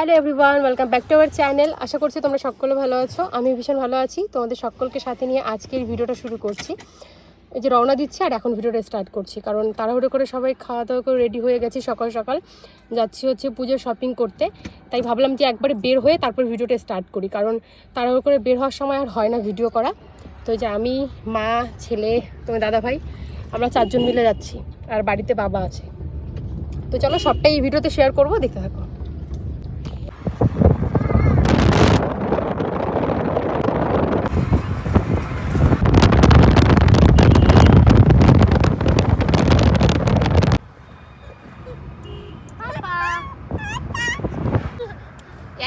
Hello everyone welcome back to our channel আশা করছি তোমরা সকলে ভালো আছো। আমি ভীষণ ভালো আছি। তোমাদের সকলকে সাথে নিয়ে আজকের ভিডিওটা শুরু করছি। এই যে রওনা দিচ্ছি আর এখন ভিডিওটা স্টার্ট করছি। কারণ তাড়াহুড়ো করে সবাই খাওয়া দাওয়া করে রেডি হয়ে গেছি সকাল সকাল। যাচ্ছি হচ্ছে পুজোর শপিং করতে। তাই ভাবলাম যে একবারে বের হয়ে তারপর ভিডিওটা স্টার্ট করি। কারণ তাড়াহুড়ো করে বের হওয়ার সময় আর হয় না ভিডিও করা। তো যে আমি, মা, ছেলে, তোমার দাদা ভাই আমরা চারজন মিলে যাচ্ছি। আর বাড়িতে বাবা আছে। তো চলো সবটাই এই ভিডিওতে শেয়ার করব, দেখতে থাকো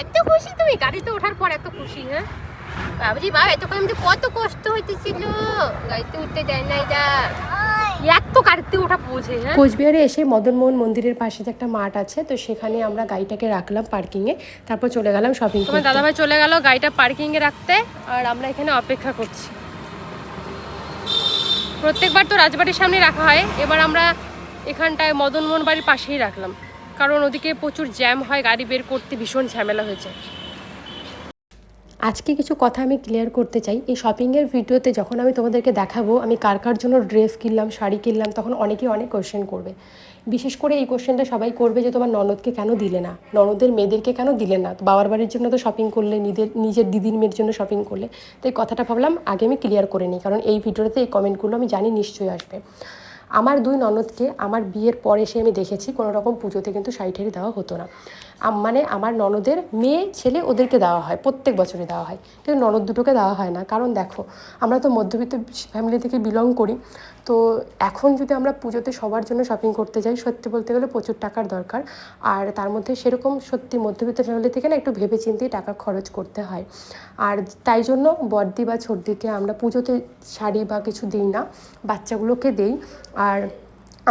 এত খুশি তুমি গাড়িতে ওঠার পর এত খুশি হ্যাঁ? বাবুজি বাবা এতক্ষণ আমি কত কষ্ট হইতেছিল। গাড়িতে উঠতে দেয় না এটা এত গাড়িতে ওঠা বোঝে হ্যাঁ? কোচবিহারে এসে মদনমোহন মন্দিরের পাশে যে একটা মাঠ আছে তো সেখানে আমরা গাড়িটাকে রাখলাম পার্কিংয়ে তারপর চলে গেলাম শপিং তোমার দাদাভাই চলে গেল গাড়িটা পার্কিংয়ে রাখতে আর আমরা এখানে অপেক্ষা করছি। প্রত্যেকবার তো রাজবাড়ির সামনে রাখা হয়। এবার আমরা এখানটায় মদনমোহন বাড়ির পাশেই রাখলাম। কারণ ওদিকে প্রচুর জ্যাম হয় গাড়ি বের করতে ভীষণ ঝামেলা হয়েছে। আজকে কিছু কথা আমি ক্লিয়ার করতে চাই। এই শপিংয়ের ভিডিওতে যখন আমি তোমাদেরকে দেখাবো, আমি কার কার জন্য ড্রেস কিনলাম, শাড়ি কিনলাম, তখন অনেকেই অনেক কোয়েশ্চেন করবে। বিশেষ করে এই কোয়েশ্চেনটা সবাই করবে যে, তোমার ননদকে কেন দিলে না? ননদের মেয়েদেরকে কেন দিলে না? বাবার বাড়ির জন্য তো শপিং করলে, নিজের নিজের দিদির মেয়ের জন্য শপিং করলে। তো এই কথাটা ভাবলাম আগে আমি ক্লিয়ার করে নিই, কারণ এই ভিডিওতে এই কমেন্টগুলো আমি জানি নিশ্চয়ই আসবে। আমার দুই ননদকে আমার বিয়ের পর এসে আমি দেখেছি কোনো রকম পুজোতে কিন্তু শাড়ি ঠাড়ি দেওয়া হতো না। মানে আমার ননদের মেয়ে, ছেলে ওদেরকে দেওয়া হয়, প্রত্যেক বছরে দেওয়া হয়। কিন্তু ননদ দুটোকে দেওয়া হয় না। কারণ দেখো, আমরা তো মধ্যবিত্ত ফ্যামিলি থেকে বিলং করি। তো এখন যদি আমরা পুজোতে সবার জন্য শপিং করতে যাই, সত্যি বলতে গেলে প্রচুর টাকার দরকার। আর তার মধ্যে সেরকম সত্যি মধ্যবিত্ত ফ্যামিলি থেকে না একটু ভেবে চিন্তেই টাকা খরচ করতে হয়। আর তাই জন্য বর্দি বা ছোটদিকে আমরা পুজোতে শাড়ি বা কিছু দিই না। বাচ্চাগুলোকে দেই। আর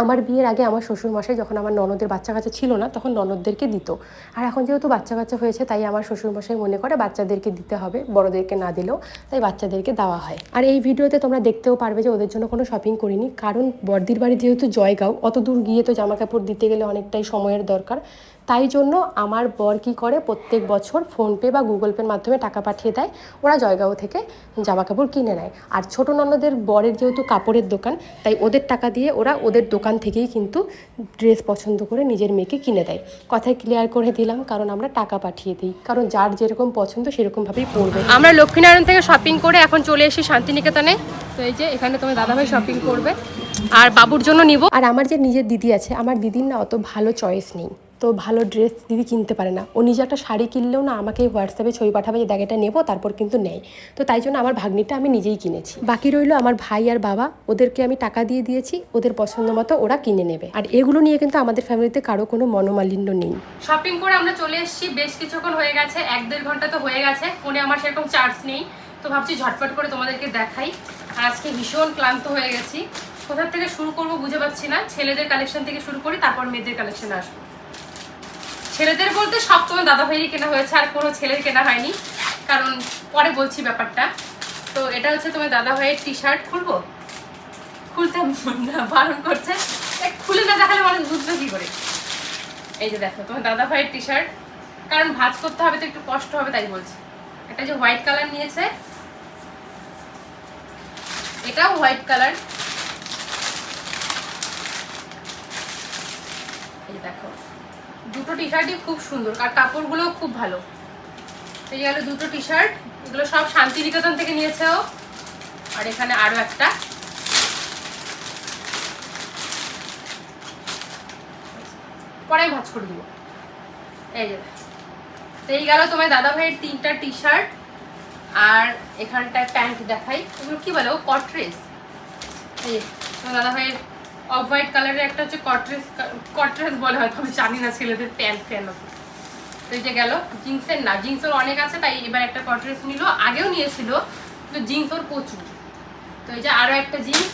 আমার বিয়ের আগে আমার শ্বশুরমশাই যখন আমার ননদের বাচ্চা কাচ্চা ছিল না, তখন ননদদেরকে দিত। আর এখন যেহেতু বাচ্চা কাচ্চা হয়েছে, তাই আমার শ্বশুরমশাই মনে করে বাচ্চাদেরকে দিতে হবে, বড়দেরকে না দিলেও তাই বাচ্চাদেরকে দেওয়া হয়। আর এই ভিডিওতে তোমরা দেখতেও পারবে যে ওদের জন্য কোনো শপিং করিনি, কারণ বর্দির বাড়ি যেহেতু জয়গাঁও অত দূর গিয়ে তো জামা কাপড় দিতে গেলে অনেকটাই সময়ের দরকার। তাই জন্য আমার বর কী করে প্রত্যেক বছর ফোনপে বা গুগল পের মাধ্যমে টাকা পাঠিয়ে দেয় ওরা জয়গাঁও থেকে জামা কাপড় কিনে নেয়। আর ছোটো ননদের বরের যেহেতু কাপড়ের দোকান তাই ওদের টাকা দিয়ে ওরা ওদের দোকান থেকেই কিন্তু ড্রেস পছন্দ করে নিজের মেয়েকে কিনে দেয়। কথায় ক্লিয়ার করে দিলাম কারণ আমরা টাকা পাঠিয়ে দিই। কারণ যার যেরকম পছন্দ সেরকমভাবেই পড়বে। আমরা লক্ষ্মীনারায়ণ থেকে শপিং করে এখন চলে এসেছি শান্তিনিকেতনে। তো এই যে এখানে তোমার দাদাভাই শপিং করবে। আর বাবুর জন্য নিব। আর আমার যে নিজের দিদি আছে আমার দিদির না অত ভালো চয়েস নেই। তো ভালো ড্রেস দিদি কিনতে পারে না। ও নিজে একটা শাড়ি কিনলেও না আমাকে হোয়াটসঅ্যাপে ছবি পাঠাবে যে, দেখ, এটা নেব, তারপর কিন্তু নেই। তো তাই জন্য আমার ভাগ্নিটা আমি নিজেই কিনেছি। বাকি রইল আমার ভাই আর বাবা। ওদেরকে আমি টাকা দিয়ে দিয়েছি। ওদের পছন্দ মতো ওরা কিনে নেবে। আর এগুলো নিয়ে কিন্তু আমাদের ফ্যামিলিতে কারও কোনো মনোমালিন্য নেই। শপিং করে আমরা চলে এসেছি। বেশ কিছুক্ষণ হয়ে গেছে। এক দেড় ঘণ্টা তো হয়ে গেছে। ফোনে আমার সেরকম চার্জ নেই। তো ভাবছি ঝটপট করে তোমাদেরকে দেখাই। আজকে ভীষণ ক্লান্ত হয়ে গেছি। কোথার থেকে শুরু করব বুঝে পাচ্ছি না। ছেলেদের কালেকশন থেকে শুরু করি, তারপর মেয়েদের কালেকশনে আসব। ছেলেদের বলতে সব তোমার দাদা ভাইয়েরই কেনা হয়েছে, আর কোনো ছেলের কেনা হয়নি। কারণ পরে বলছি ব্যাপারটা। তো এটা হচ্ছে তোমার দাদা ভাইয়ের টি শার্ট খুলবো? খুলতে বারণ করছে। খুলে না দেখালে মানুষ বুঝবে কি করে। এই যে দেখো, তোমার দাদা ভাইয়ের টি শার্ট কারণ ভাঁজ করতে হবে তো একটু কষ্ট হবে, তাই বলছি। এটা যে হোয়াইট কালার নিয়েছে, এটাও হোয়াইট কালার। এই দেখো দুটো টি শার্টই খুব সুন্দর, আর কাপড়গুলোও খুব ভালো। এই গেল দুটো টি শার্ট এগুলো সব শান্তিনিকেতন থেকে নিয়েছে ও। আর এখানে আরও একটা। পরে ভাজ করে দিব। এই যে তো এই গেল তোমার দাদা ভাইয়ের তিনটা টি শার্ট আর এখানটায় প্যান্ট দেখাই। এগুলো কি বলে ও? কট্রেস এই তোমার দাদা ভাইয়ের অফ হোয়াইট কালারের একটা হচ্ছে কট্রেস কট্রেস বলে হয়তো আমি জানি না ছেলেদের প্যান্ট ফ্যান তো যে গেল জিন্সের না জিন্সের অনেক আছে তাই এবার একটা কট্রেস নিল আগেও নিয়েছিল কিন্তু জিন্স ওর প্রচুর। তো এই যে আরও একটা জিন্স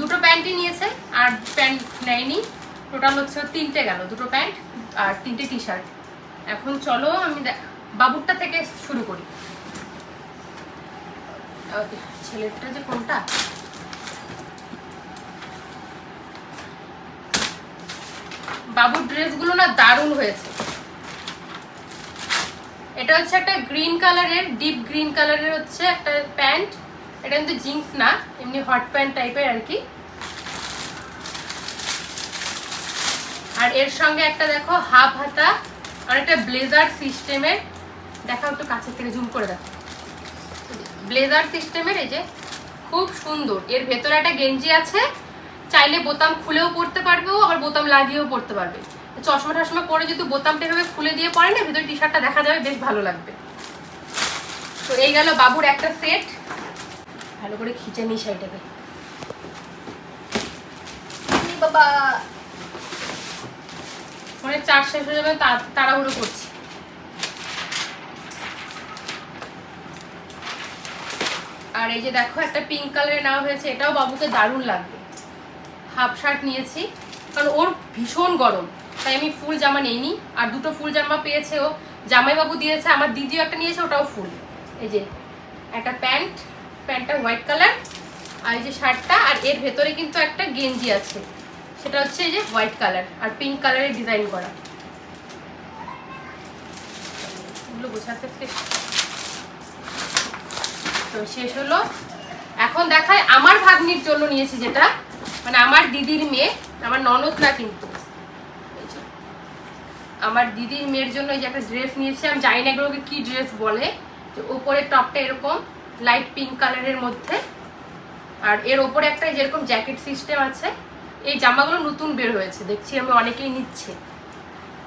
দুটো প্যান্টই নিয়েছে আর প্যান্ট নেয়নি। টোটাল হচ্ছে তিনটে গেল দুটো প্যান্ট আর তিনটে টি শার্ট এখন চলো আমি বাবুরটা থেকে শুরু করি। আহ, ছেলেরটা যে কোনটা? বাবুর ড্রেসগুলো না দারুণ হয়েছে। এটা হচ্ছে একটা গ্রিন কালারের, ডিপ গ্রিন কালারের হচ্ছে একটা প্যান্ট। এটা কিন্তু জিন্স না, এমনি হট প্যান্ট টাইপের আর কি। আর এর সঙ্গে একটা দেখো, হাফ হাতা, আর একটা ব্লেজার সিস্টেমের দেখাও একটু কাছের থেকে জুম করে দেখো। ব্লেজার সিস্টেমের এই যে, খুব সুন্দর। এর ভেতরে একটা গেঞ্জি আছে চাইলে বোতাম খুলেও পড়তে পারবে ও আবার বোতাম লাগিয়েও পড়তে পারবে। চশমা টশমা পরে যদি বোতামটা এভাবে খুলে দিয়ে পরে না ভিতরে টি শার্টটা দেখা যাবে বেশ ভালো লাগবে। তো এই গেল বাবুর একটা সেট। ভালো করে খিচে নিই শাড়িটাকে বাবা। ফোনের চার্জ শেষ হয়ে যাবে তাড়াহুড়ো করছি। আর এই যে দেখো একটা পিঙ্ক কালারে নেওয়া হয়েছে এটাও বাবুকে দারুণ লাগবে। হাফ শার্ট নিয়েছি, কারণ ওর ভীষণ গরম। তাই আমি ফুল জামা নেইনি, আর দুটো ফুল জামা পেয়েছে ও। জামাইবাবু দিয়েছে, আমার দিদিও একটা নিয়েছে, ওটাও ফুল। এই যে, একটা প্যান্ট, প্যান্টটা হোয়াইট কালার, আর এই যে শার্টটা, আর এর ভেতরে কিন্তু একটা গেঞ্জি আছে। সেটা হচ্ছে এই যে হোয়াইট কালার, আর পিঙ্ক কালারের ডিজাইন করা। তো শেষ হলো। এখন দেখায় আমার ভাগ্নির জন্য নিয়েছি যেটা। মানে আমার দিদির মেয়ে, আমার ননদ না কিন্তু আমার দিদির মেয়ের জন্য এই যে একটা ড্রেস নিয়েছি, আমি জানি না এগুলোকে কি ড্রেস বলে, যে ওপরে টপটা এরকম লাইট পিঙ্ক কালারের মধ্যে, আর এর ওপরে একটা যেরকম জ্যাকেট সিস্টেম আছে, এই জামাগুলো নতুন বের হয়েছে, দেখছি আমি অনেকেই নিচ্ছে।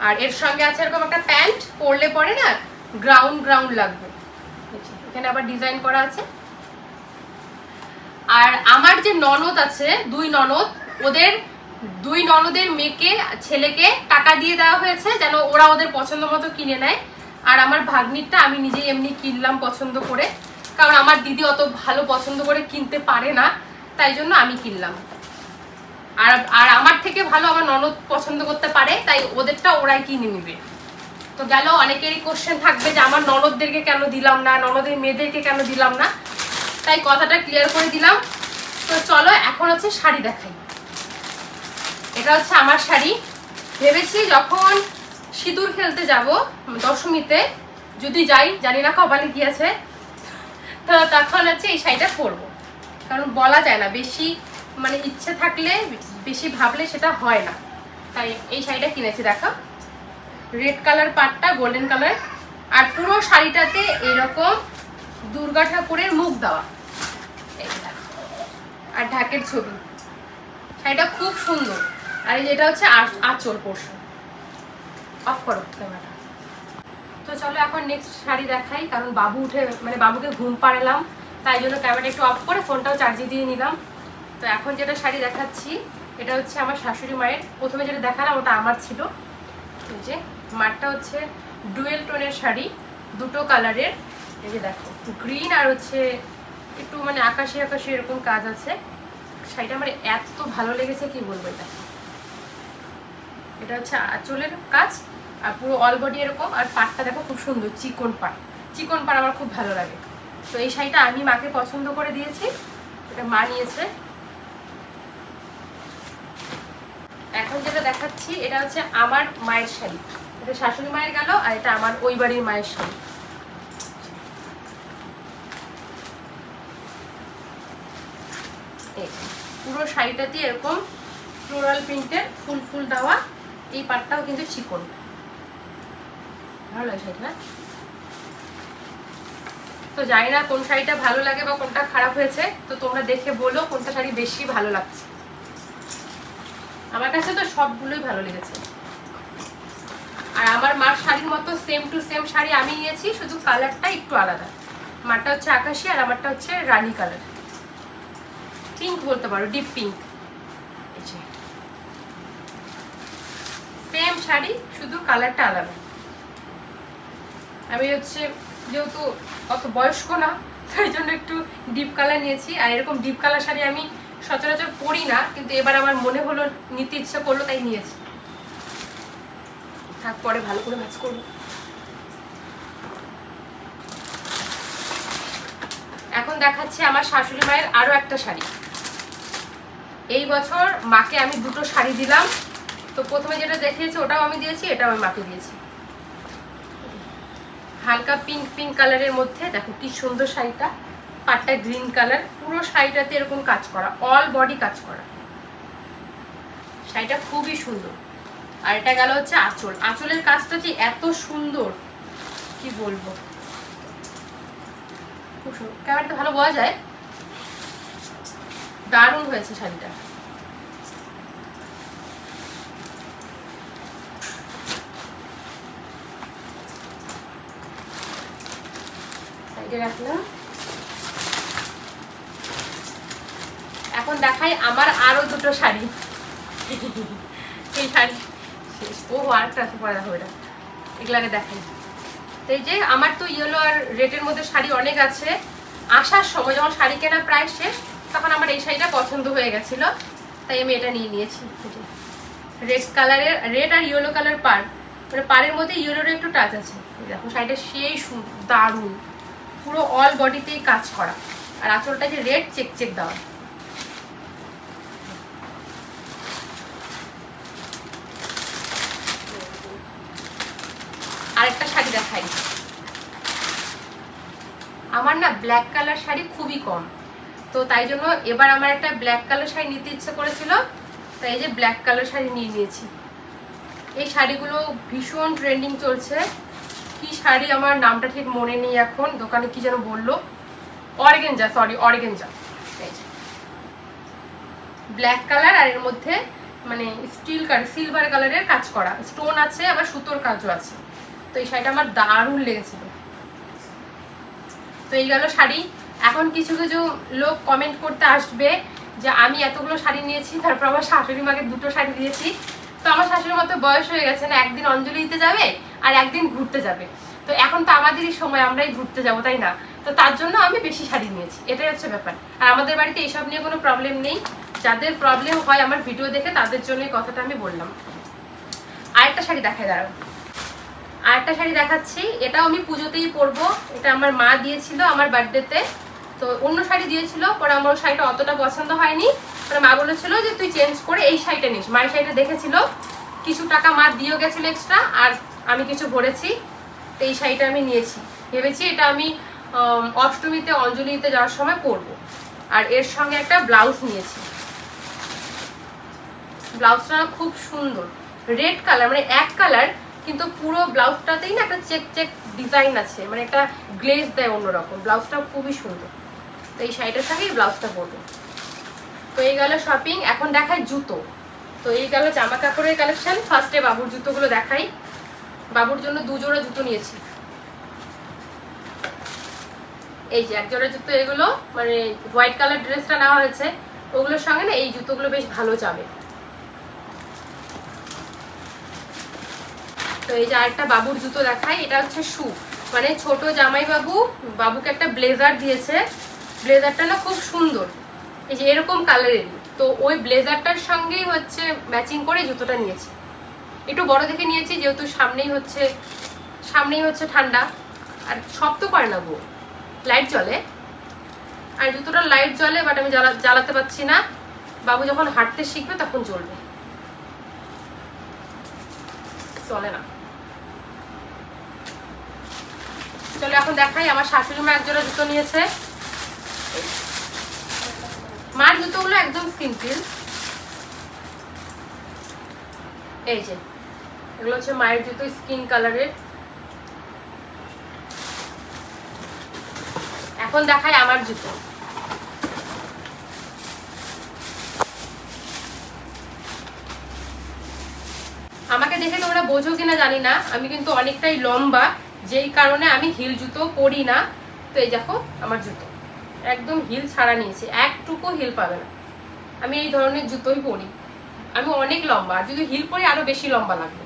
আর এর সঙ্গে আছে এরকম একটা প্যান্ট পরলে পরে না গ্রাউন্ড গ্রাউন্ড লাগবে। এখানে আবার ডিজাইন করা আছে। আর আমার যে ননদ আছে, দুই ননদ, ওদের দুই ননদের মেয়েকে, ছেলেকে টাকা দিয়ে দেওয়া হয়েছে যেন ওরা ওদের পছন্দ মতো কিনে নেয়। আর আমার ভাগ্নিরটা আমি নিজেই এমনি কিনলাম পছন্দ করে। কারণ আমার দিদি অত ভালো পছন্দ করে কিনতে পারে না, তাই জন্য আমি কিনলাম। আর আর আমার থেকে ভালো আমার ননদ পছন্দ করতে পারে, তাই ওদেরটা ওরাই কিনে নিবে। তো গেল, অনেকেরই কোশ্চেন থাকবে যে আমার ননদদেরকে কেন দিলাম না, ননদের মেয়েদেরকে কেন দিলাম না? তাই কথাটা ক্লিয়ার করে দিলাম। তো চলো, এখন হচ্ছে শাড়ি দেখাই। এটা হচ্ছে আমার শাড়ি। ভেবেছি যখন সিঁদুর খেলতে যাব দশমীতে, যদি যাই, জানি না কপালে গিয়েছে তো তখন হচ্ছে এই শাড়িটা পরবো। কারণ বলা যায় না, বেশি মানে ইচ্ছে থাকলে, বেশি ভাবলে সেটা হয় না। তাই এই শাড়িটা কিনেছি, দেখো। রেড কালার পাটটা গোল্ডেন কালার আর পুরো শাড়িটাতে এরকম দুর্গা ঠাকুরের মুখ দেওয়া। আর ঢাকের ছবি। শাড়িটা খুব সুন্দর। আর এই যেটা হচ্ছে আঁচ- আঁচল পোর্শন। অফ করো ক্যামেরাটা। তো চলো এখন নেক্সট শাড়ি দেখাই, কারণ বাবু উঠে মানে বাবুকে ঘুম পাড়ালাম। তাই জন্য ক্যামেরাটা একটু অফ করে ফোনটাও চার্জে দিয়ে নিলাম। তো এখন যেটা শাড়ি দেখাচ্ছি, এটা হচ্ছে আমার শাশুড়ি মায়ের। প্রথমে যেটা দেখালাম, ওটা আমার ছিল। যে, মারটা হচ্ছে ডুয়েল টোনের শাড়ি, দুটো কালারের এই দেখো গ্রিন আর হচ্ছে একটু মানে আকাশি আকাশি এরকম কাজ আছে। শাড়িটা আমার এত ভালো লেগেছে, কি বলব এটা? এটা হচ্ছে আঁচলের কাজ, আর পুরো অল বডি এরকম, আর পাটটা দেখো খুব সুন্দর, চিকন পাট। চিকন পাট আমার খুব ভালো লাগে। তো এই শাড়িটা আমি মাকে পছন্দ করে দিয়েছি, এটা মা নিয়েছে। এখন যেটা দেখাচ্ছি, এটা হচ্ছে আমার মায়ের শাড়ি। এটা শাশুড়ি মায়ের গেল, আর এটা আমার ওই বাড়ির মায়ের শাড়ি এই, পুরো শাড়িটাতে এরকম ফ্লোরাল প্রিন্টের ফুল ফুল দেওয়া এই পাটটাও কিন্তু চিকন। ভালো লাগে শাড়িটা না? তো জানি না কোন শাড়িটা ভালো লাগে বা কোনটা খারাপ হয়েছে, তো তোমরা দেখে বলো কোনটা শাড়ি বেশি ভালো লাগছে। আমার কাছে তো সবগুলোই ভালো লেগেছে। আর আমার মার শাড়ির মতো সেম টু সেম শাড়ি আমি নিয়েছি, শুধু কালারটা একটু আলাদা। মারটা হচ্ছে আকাশি আর আমারটা হচ্ছে রানী কালার পিঙ্ক বলতে পারো ডিপ পিঙ্ক সেম শাড়ি, শুধু কালারটা আলাদা। আমি হচ্ছে, যেহেতু অত বয়স্ক না, তাই জন্য একটু ডিপ কালার নিয়েছি। আর এরকম ডিপ কালার শাড়ি আমি সচরাচর পরি না, কিন্তু এবার আমার মনে হলো, নিতে ইচ্ছা করল, তাই নিয়েছি। থাক, পরে ভালো করে ম্যাচ করব। এখন দেখাচ্ছি আমার শাশুড়ি মায়ের আরও একটা শাড়ি। এই বছর মাকে আমি দুটো শাড়ি দিলাম। তো প্রথমে যেটা দেখিয়েছি ওটাও আমি দিয়েছি, এটাও আমি মাকে দিয়েছি। হালকা পিঙ্ক পিঙ্ক কালারের মধ্যে, দেখো কি সুন্দর শাড়িটা। পাটটা গ্রিন কালার পুরো শাড়িটাতে এরকম কাজ করা অল বডি কাজ করা। শাড়িটা খুবই সুন্দর। আর এটা গেল হচ্ছে আঁচল। আঁচলের কাজটা যে এত সুন্দর, কি বলব? ক্যামেরাটা ভালো বোঝা যায়। দারুণ হয়েছে শাড়িটা। এখন দেখাই আমার আরও দুটো শাড়ি। এই শাড়ি ও, আরেকটা আছে, পরে দেখাই। তো এই যে, আমার তো ইয়েলো আর রেডের মধ্যে শাড়ি অনেক আছে। আসার সময় যখন শাড়ি কেনা প্রায় শেষ তখন আমার এই শাড়িটা পছন্দ হয়ে গেছিল, তাই আমি এটা নিয়ে নিয়েছি। রেড কালারের, রেড আর ইয়েলো কালার পার মানে পাড়ের মধ্যে ইয়েলোর একটু টাচ আছে। দেখো, শাড়িটা সেই দারুণ। পুরো অল বডিতেই কাজ করা। আর আঁচলটা যে রেড, চেক চেক দেওয়া। আরেকটা শাড়ি দেখাই। আমার না ব্ল্যাক কালার শাড়ি খুবই কম। তো তাই জন্য এবার আমার একটা ব্ল্যাক কালার শাড়ি নিতে ইচ্ছে করেছিল তাই এই যে ব্ল্যাক কালার শাড়ি নিয়ে নিয়েছি। এই শাড়িগুলো ভীষণ ট্রেন্ডিং চলছে। কি শাড়ি আমার নামটা ঠিক মনে নেই এখন, দোকানে কি যেন বলল? Organza sorry organza. Black colour আর এর মধ্যে মানে স্টিল কালার সিলভার কালারের কাজ করা। স্টোন আছে, আবার সুতোর কাজও আছে। তো এই শাড়িটা আমার দারুণ লেগেছিল। তো এই গেল শাড়ি। এখন কিছু কিছু লোক কমেন্ট করতে আসবে যে আমি এতগুলো শাড়ি নিয়েছি, তারপর আমার শাশুড়ি মাকে দুটো শাড়ি দিয়েছি। তো আমার শাশুড়ির মতো বয়স হয়ে গেছে না, একদিন অঞ্জলি দিতে যাবে আর একদিন ঘুরতে যাবে। তো এখন তো আমাদেরই সময়, আমরাই ঘুরতে যাব, তাই না? তো তার জন্য আমি বেশি শাড়ি নিয়েছি, এটাই হচ্ছে ব্যাপার। আর আমাদের বাড়িতে এইসব নিয়ে কোনো প্রবলেম নেই। যাদের প্রবলেম হয় আমার ভিডিও দেখে তাদের জন্য এই কথাটা আমি বললাম। আরেকটা শাড়ি দেখায় দাঁড়াও। আরেকটা শাড়ি দেখাচ্ছি। এটাও আমি পুজোতেই পরবো। এটা আমার মা দিয়েছিল আমার বার্থডেতে তো অন্য শাড়ি দিয়েছিল, পরে আমার ওই শাড়িটা অতটা পছন্দ হয়নি। পরে মা বলেছিল যে তুই চেঞ্জ করে এই শাড়িটা নিস। মায়ের শাড়িটা দেখেছিল, কিছু টাকা মা দিয়েও গেছিল এক্সট্রা আর আমি কিছু ভরেছি, তো এই শাড়িটা আমি নিয়েছি। ভেবেছি এটা আমি অষ্টমীতে, অঞ্জলিতে যাওয়ার সময় পরবো। আর এর সঙ্গে একটা ব্লাউজ নিয়েছি। ব্লাউজটা খুব সুন্দর। রেড কালার মানে এক কালার কিন্তু পুরো ব্লাউজটাতেই না একটা চেক চেক ডিজাইন আছে। মানে একটা গ্লেজ দেয় অন্যরকম। ব্লাউজটা খুবই সুন্দর। তো এই শাড়িটার সঙ্গে এই ব্লাউজটা পরবো। তো এই গেল শপিং এখন দেখাই জুতো। তো এই গেল জামা কাপড়ের কালেকশন ফার্স্টে বাবুর জুতোগুলো দেখাই। বাবুর জন্য দু জোড়া জুতো নিয়েছি। এই যে এক জোড়া জুতো, এগুলো মানে হোয়াইট কালার ড্রেসটা নেওয়া হয়েছে। ওগুলোর সঙ্গে না এই জুতোগুলো বেশ ভালো যাবে। তো এই যে আরেকটা বাবুর জুতো দেখাই, এটা হচ্ছে শু মানে ছোট জামাই বাবু বাবুকে একটা ব্লেজার দিয়েছে। ব্লেজারটা না খুব সুন্দর। এই যে এরকম কালারেরই তো ওই ব্লেজারটার সঙ্গেই হচ্ছে ম্যাচিং করে জুতোটা নিয়েছি। একটু বড় দেখে নিয়েছি, যেহেতু সামনেই হচ্ছে সামনেই হচ্ছে ঠান্ডা। আর সব তো করে না গো। লাইট জ্বলে। আর জুতোটা লাইট জ্বলে বাট আমি জ্বালা জ্বালাতে পারছি না। বাবু যখন হাঁটতে শিখবে, তখন চলবে চলে না। চলো এখন দেখাই, আমার শাশুড়ি মা একজোড়া জুতো নিয়েছে। মার জুতোগুলো একদম সিম্পল। এই যে, এগুলো হচ্ছে মায়ের জুতো স্কিন কালারের। এখন দেখাই আমার জুতো। আমাকে দেখে তোমরা বোঝো কিনা জানি না, আমি কিন্তু অনেকটাই লম্বা, যেই কারণে আমি হিল জুতো পরি না। তো এই দেখো, আমার জুতো। একদম হিল ছাড়া নিয়েছে। একটুকু হিল পাবে না। আমি এই ধরনের জুতোই পরি। আমি অনেক লম্বা, আর যদি হিল পরি, আরও বেশি লম্বা লাগবে।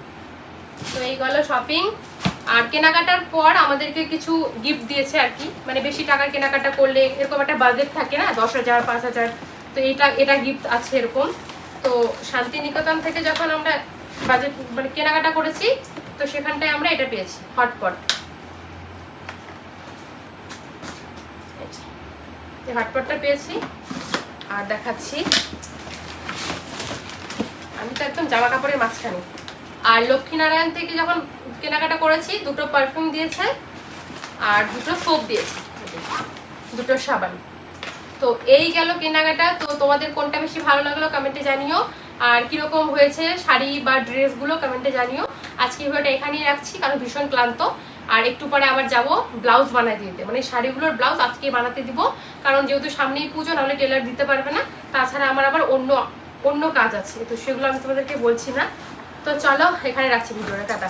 তো এই গেল শপিং আর কেনাকাটার পর আমাদেরকে কিছু গিফট দিয়েছে আর কি। মানে বেশি টাকার কেনাকাটা করলে এরকম একটা বাজেট থাকে না, দশ হাজার, পাঁচ হাজার। তো এটা এটা গিফট আছে এরকম। তো শান্তিনিকেতন থেকে যখন আমরা বাজেট মানে কেনাকাটা করেছি, তো সেখানটায় আমরা এটা পেয়েছি হটপট এই হটপটটা পেয়েছি। আর দেখাচ্ছি। আমি তো একদম জামা কাপড়ের মাঝখানে। আর লক্ষ্মীনারায়ণ থেকে যখন কেনাকাটা করেছি, দুটো পারফিউম দিয়েছে আর দুটো সোপ দিয়েছে। দুটো সাবান। তো এই গেল কেনাকাটা। তো তোমাদের কোনটা বেশি ভালো লাগল কমেন্টে জানিও। আর কীরকম হয়েছে শাড়ি বা ড্রেসগুলো কমেন্টে জানিও। আজকে ভিডিওটা এখানেই রাখছি। কারণ ভীষণ ক্লান্ত। আর একটু পরে আবার যাব ব্লাউজ বানাই দিতে মানে শাড়িগুলোর ব্লাউজ আজকে বানাতে দিব, কারণ যেহেতু সামনেই পুজো, নাহলে টেলার দিতে পারবে না। তাছাড়া আমার আবার অন্য অন্য কাজ আছে, তো সেগুলো আমি তোমাদেরকে বলছি না। তো চলো, এখানে রাখছি ভিডিওটা। টাটা।